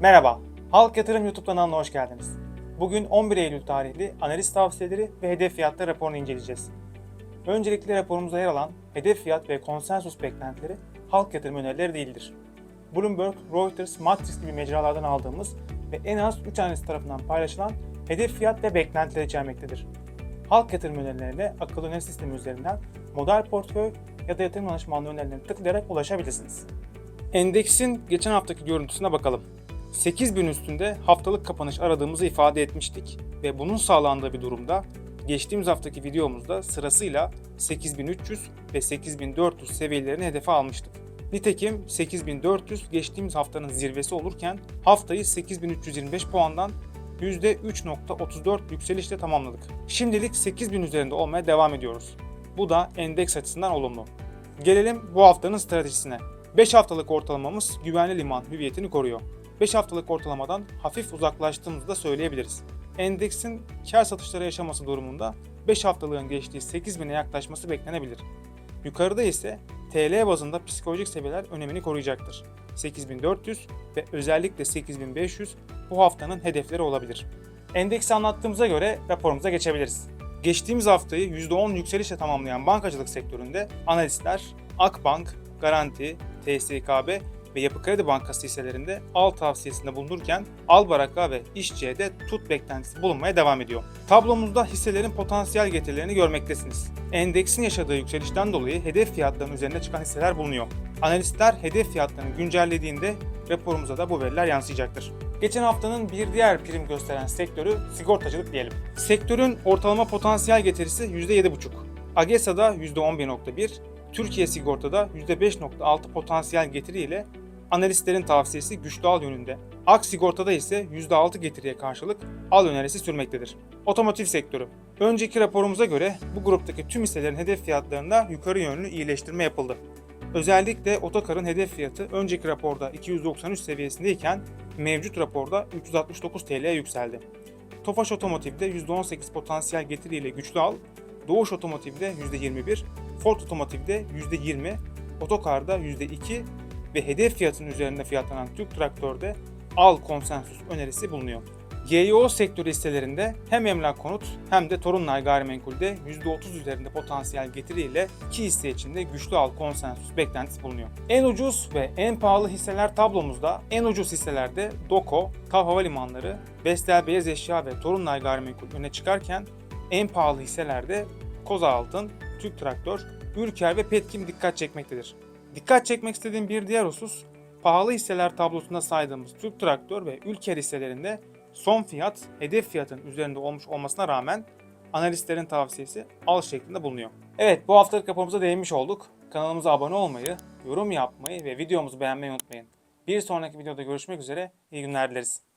Merhaba, Halk Yatırım YouTube kanalına hoş geldiniz. Bugün 11 Eylül tarihli analiz tavsiyeleri ve hedef fiyatlar raporunu inceleyeceğiz. Öncelikle raporumuza yer alan hedef fiyat ve konsensus beklentileri halk yatırım önerileri değildir. Bloomberg, Reuters, Matrix gibi mecralardan aldığımız ve en az 3 analist tarafından paylaşılan hedef fiyat ve beklentiler içermektedir. Halk yatırım önerilerine akıllı öneri sistemi üzerinden model portföy ya da yatırım danışmanlığı önerilerine tıklayarak ulaşabilirsiniz. Endeksin geçen haftaki görüntüsüne bakalım. 8000 üstünde haftalık kapanış aradığımızı ifade etmiştik ve bunun sağlandığı bir durumda geçtiğimiz haftaki videomuzda sırasıyla 8300 ve 8400 seviyelerini hedefe almıştık. Nitekim 8400 geçtiğimiz haftanın zirvesi olurken haftayı 8325 puandan %3.34 yükselişle tamamladık. Şimdilik 8000 üzerinde olmaya devam ediyoruz. Bu da endeks açısından olumlu. Gelelim bu haftanın stratejisine. 5 haftalık ortalamamız güvenli liman hüviyetini koruyor. 5 haftalık ortalamadan hafif uzaklaştığımızı da söyleyebiliriz. Endeksin kar satışları yaşaması durumunda 5 haftalığın geçtiği 8000'e yaklaşması beklenebilir. Yukarıda ise TL bazında psikolojik seviyeler önemini koruyacaktır. 8400 ve özellikle 8500 bu haftanın hedefleri olabilir. Endeksi anlattığımıza göre raporumuza geçebiliriz. Geçtiğimiz haftayı %10 yükselişle tamamlayan bankacılık sektöründe analistler Akbank, Garanti, TSKB ve Yapı Kredi Bankası hisselerinde al tavsiyesinde bulunurken Albaraka ve İşçi'ye tut beklentisi bulunmaya devam ediyor. Tablomuzda hisselerin potansiyel getirilerini görmektesiniz. Endeksin yaşadığı yükselişten dolayı hedef fiyatlarının üzerinde çıkan hisseler bulunuyor. Analistler hedef fiyatlarını güncellediğinde raporumuza da bu veriler yansıyacaktır. Geçen haftanın bir diğer prim gösteren sektörü sigortacılık diyelim. Sektörün ortalama potansiyel getirisi %7,5. AGESA'da %11,1, Türkiye Sigorta'da %5.6 potansiyel getiri ile analistlerin tavsiyesi güçlü al yönünde. Ak Sigorta'da ise %6 getiriye karşılık al önerisi sürmektedir. Otomotiv sektörü. Önceki raporumuza göre bu gruptaki tüm hisselerin hedef fiyatlarında yukarı yönlü iyileştirme yapıldı. Özellikle Otokar'ın hedef fiyatı önceki raporda 293 seviyesindeyken mevcut raporda 369 TL'ye yükseldi. Tofaş Otomotiv'de %18 potansiyel getiriyle güçlü al, Doğuş Otomotiv'de %21, Ford Otomotiv'de %20, Otokar'da %2 ve hedef fiyatının üzerinde fiyatlanan Türk Traktör'de al konsensus önerisi bulunuyor. YYO sektörü hisselerinde hem emlak konut hem de Torunlar gayrimenkulde %30 üzerinde potansiyel getiriyle iki hisse içinde güçlü al konsensus beklentisi bulunuyor. En ucuz ve en pahalı hisseler tablomuzda en ucuz hisselerde Doko, Kav Havalimanları, Vestel Beyaz Eşya ve Torunlar Gayrimenkul öne çıkarken en pahalı hisselerde Koza Altın, Türk Traktör, Ülker ve Petkim dikkat çekmektedir. Dikkat çekmek istediğim bir diğer husus, pahalı hisseler tablosunda saydığımız Türk Traktör ve Ülker hisselerinde son fiyat hedef fiyatın üzerinde olmuş olmasına rağmen analistlerin tavsiyesi al şeklinde bulunuyor. Evet bu haftalık raporumuza değinmiş olduk. Kanalımıza abone olmayı, yorum yapmayı ve videomuzu beğenmeyi unutmayın. Bir sonraki videoda görüşmek üzere, iyi günler dileriz.